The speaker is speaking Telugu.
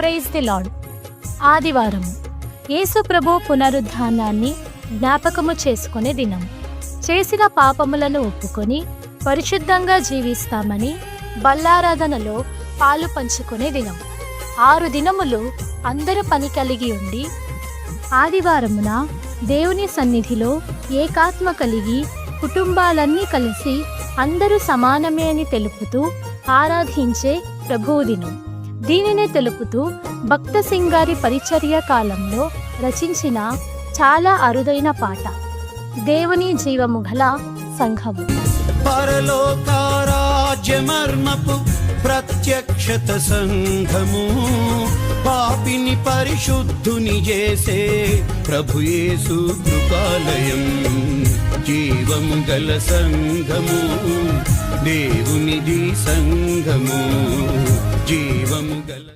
ప్రైజ్ ది లాడ్ ఆదివారం యేసు ప్రభు పునరుద్ధానాన్ని జ్ఞాపకము చేసుకునే దినం. చేసిన పాపములను ఒప్పుకొని పరిశుద్ధంగా జీవిస్తామని బల్లారాధనలో పాలు పంచుకునే దినం. ఆరు దినములు అందరూ పని కలిగి ఉండి ఆదివారమున దేవుని సన్నిధిలో ఏకాత్మ కలిగి కుటుంబాలన్నీ కలిసి అందరూ సమానమే అని తెలుపుతూ ఆరాధించే ప్రభువు దినం. దీనినే తెలుపుతూ భక్త సింగారి పరిచర్య కాలంలో రచించిన చాలా అరుదైన పాట దేవుని జీవము గల సంఘము పరలోకారాజ్యమర్మపు ప్రత్యక్షత సంఘము పాపిని పరిశుద్ధుని చేసే ప్రభుయేసు కృపాలయం. జీవము గల సంఘము దేవునిది సంఘము. జీవము గల